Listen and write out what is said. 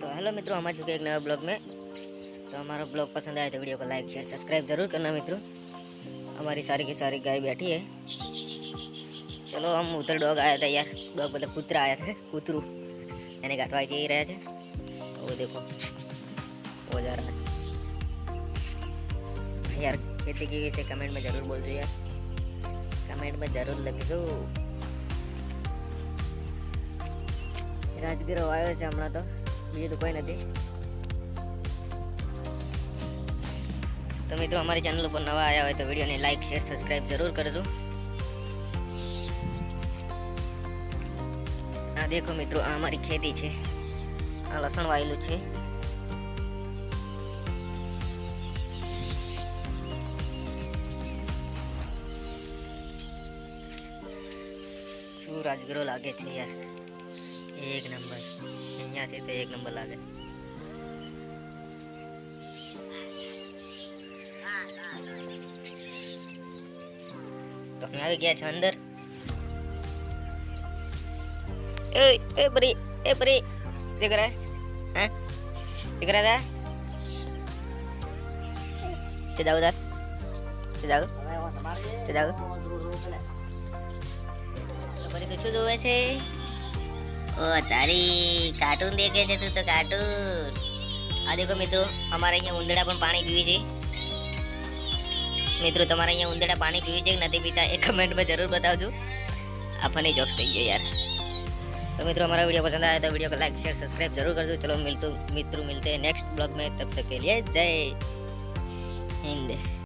तो हेलो मित्रों हम आ चुके हैं एक नया ब्लॉग में। तो हमारा ब्लॉग पसंद आया तो वीडियो को लाइक, शेयर, सब्सक्राइब ज़रूर करना मित्रों। हमारी सारी की सारी गाय बैठी है। चलो, हम उधर डॉग आया था यार। डॉग मतलब कुतरा आया था, कुतरू। यानी गाठवा के ही रहा है वो देखो, वो जा रहा है। यार, खेती की इसे कमेंट में ज़रूर बोल दो यार। कमेंट में ज़रूर लग दो। રાજગીરો आयो છે तो। બીજું તો કોઈ નથી. તો મિત્રો, અમારી ચેનલ ઉપર નવા આવ્યા હોય તો વિડીયોને લાઈક શેર સબસ્ક્રાઈબ જરૂર કરજો. આ દેખો મિત્રો, આ અમારી ખેતી છે. આ લસણ વાયેલું છે. શું રાજગીરો લાગે છે યાર? એક નંબર. અહીંયા છે તે એક નંબર લાગે. તો અમે આવી ગયા છે અંદર. એ એ પરી એ પરી દીકરા હે? દીકરા દા ચડાવ ઉધાર ચડાવ ચડાવ પરી તો શું જોવે છે? ઓ તારી કાર્ટૂન દેખે છે તું તો કાર્ટૂન આ દેખો મિત્રો અમારે અહીંયા ઉંદડા પણ પાણી પીવી છે મિત્રો તમારે અહીંયા ઉંદડા પાણી પીવી છે કે નથી પીતા એ કમેન્ટમાં જરૂર બતાવજો આ ફની જોક્સ થઈ ગયો યાર तो मित्रों हमारा वीडियो पसंद आया तो वीडियो को लाइक शेयर सब्सक्राइब जरूर कर दो चलो मिलते मित्रों मिलते हैं नेक्स्ट ब्लॉग में तब तक के लिए जय हिंद